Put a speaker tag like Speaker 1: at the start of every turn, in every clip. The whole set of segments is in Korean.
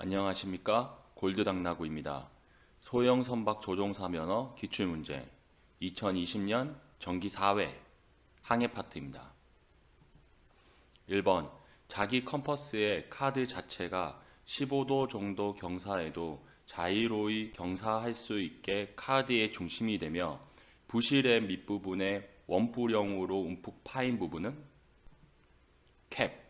Speaker 1: 안녕하십니까 골드당나구입니다. 소형 선박 조종사 면허 기출문제 2020년 정기 4회 항해 파트입니다. 1번 자기 컴퍼스의 카드 자체가 15도 정도 경사에도 자이로이 경사할 수 있게 카드의 중심이 되며 부실의 밑부분에 원뿔형으로 움푹 파인 부분은 캡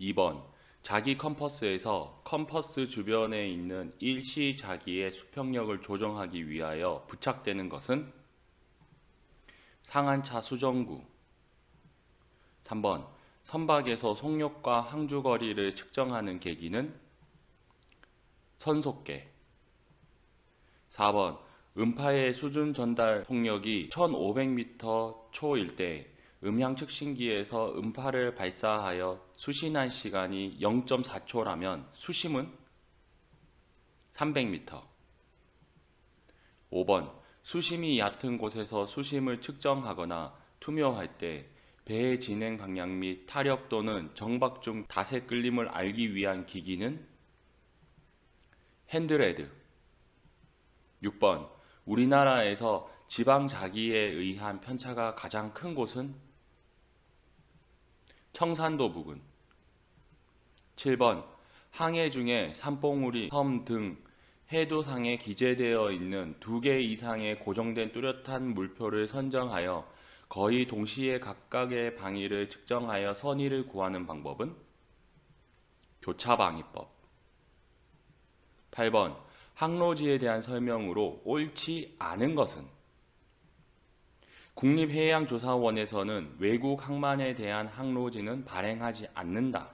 Speaker 1: 2번 자기 컴퍼스에서 컴퍼스 주변에 있는 일시 자기의 수평력을 조정하기 위하여 부착되는 것은 상한차 수정구 3번 선박에서 속력과 항주거리를 측정하는 계기는 선속계 4번 음파의 수준 전달 속력이 1500m 초일 때 음향 측신기에서 음파를 발사하여 수신한 시간이 0.4초라면 수심은 300m. 5번. 수심이 얕은 곳에서 수심을 측정하거나 투명할 때 배의 진행 방향 및 타력 또는 정박 중 다세 끌림을 알기 위한 기기는 핸드레드. 6번. 우리나라에서 지방 자기에 의한 편차가 가장 큰 곳은 청산도 부근. 7번 항해 중에 산봉우리, 섬 등 해도상에 기재되어 있는 두 개 이상의 고정된 뚜렷한 물표를 선정하여 거의 동시에 각각의 방위를 측정하여 선의를 구하는 방법은 교차방위법 8번 항로지에 대한 설명으로 옳지 않은 것은 국립해양조사원에서는 외국 항만에 대한 항로지는 발행하지 않는다.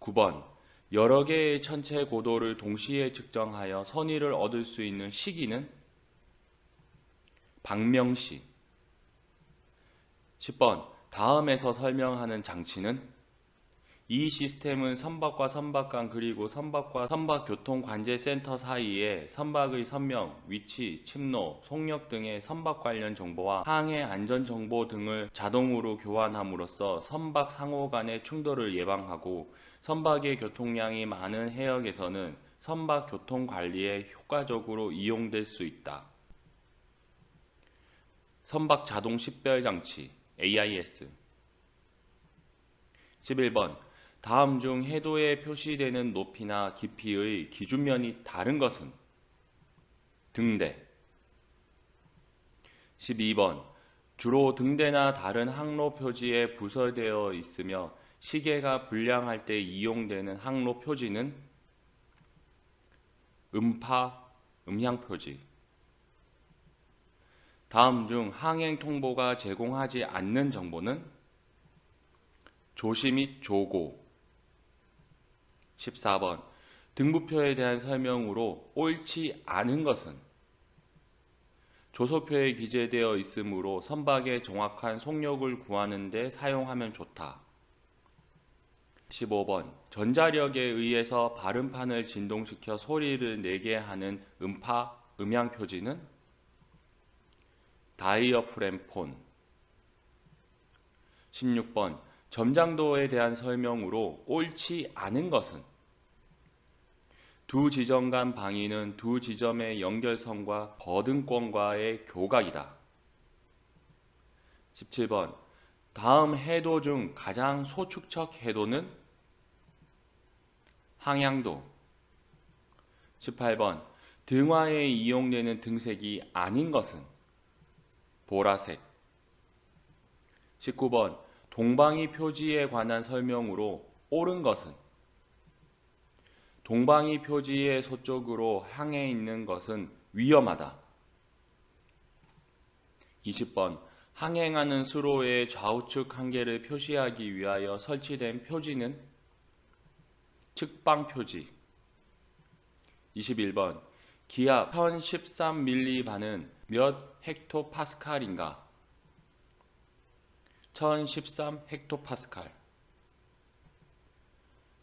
Speaker 1: 9번 여러 개의 천체 고도를 동시에 측정하여 선의를 얻을 수 있는 시기는 박명시 10번 다음에서 설명하는 장치는 이 시스템은 선박과 선박간 그리고 선박과 선박교통관제센터 사이에 선박의 선명, 위치, 침노, 속력 등의 선박 관련 정보와 항해 안전 정보 등을 자동으로 교환함으로써 선박 상호 간의 충돌을 예방하고 선박의 교통량이 많은 해역에서는 선박 교통 관리에 효과적으로 이용될 수 있다. 선박 자동 식별 장치 AIS 11번 다음 중 해도에 표시되는 높이나 깊이의 기준면이 다른 것은 등대 12번 주로 등대나 다른 항로 표지에 부설되어 있으며 시계가 불량할 때 이용되는 항로 표지는 음파, 음향 표지. 다음 중 항행 통보가 제공하지 않는 정보는 조심및 조고, 14번 등부표에 대한 설명으로 옳지 않은 것은 조소표에 기재되어 있으므로 선박의 정확한 속력을 구하는 데 사용하면 좋다. 15번 전자력에 의해서 발음판을 진동시켜 소리를 내게 하는 음파 음향 표지는 다이어프램 폰 16번 점장도에 대한 설명으로 옳지 않은 것은 두 지점 간 방위는 두 지점의 연결성과 버등권과의 교각이다. 17번 다음 해도 중 가장 소축척 해도는 항양도 18번 등화에 이용되는 등색이 아닌 것은 보라색 19번 동방이 표지에 관한 설명으로 옳은 것은 동방위 표지의 서쪽으로 항해 있는 것은 위험하다. 20번 항행하는 수로의 좌우측 한계를 표시하기 위하여 설치된 표지는 측방 표지 21번 기압 1013ml반은 몇 헥토파스칼인가? 1013 헥토파스칼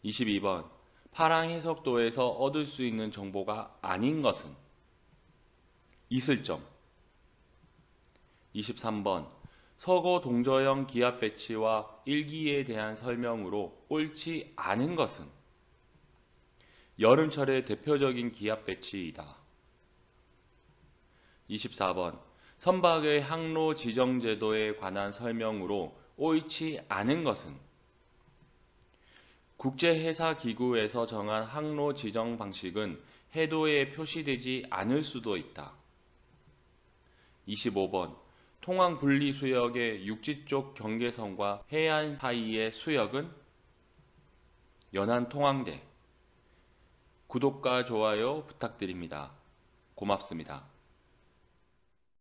Speaker 1: 22번 파랑 해석도에서 얻을 수 있는 정보가 아닌 것은 있을 점 23번 서거 동저형 기압 배치와 일기에 대한 설명으로 옳지 않은 것은 여름철의 대표적인 기압 배치이다. 24번 선박의 항로 지정 제도에 관한 설명으로 옳지 않은 것은 국제해사기구에서 정한 항로 지정 방식은 해도에 표시되지 않을 수도 있다. 25번 통항 분리 수역의 육지 쪽 경계선과 해안 사이의 수역은 연안 통항대 구독과 좋아요 부탁드립니다. 고맙습니다.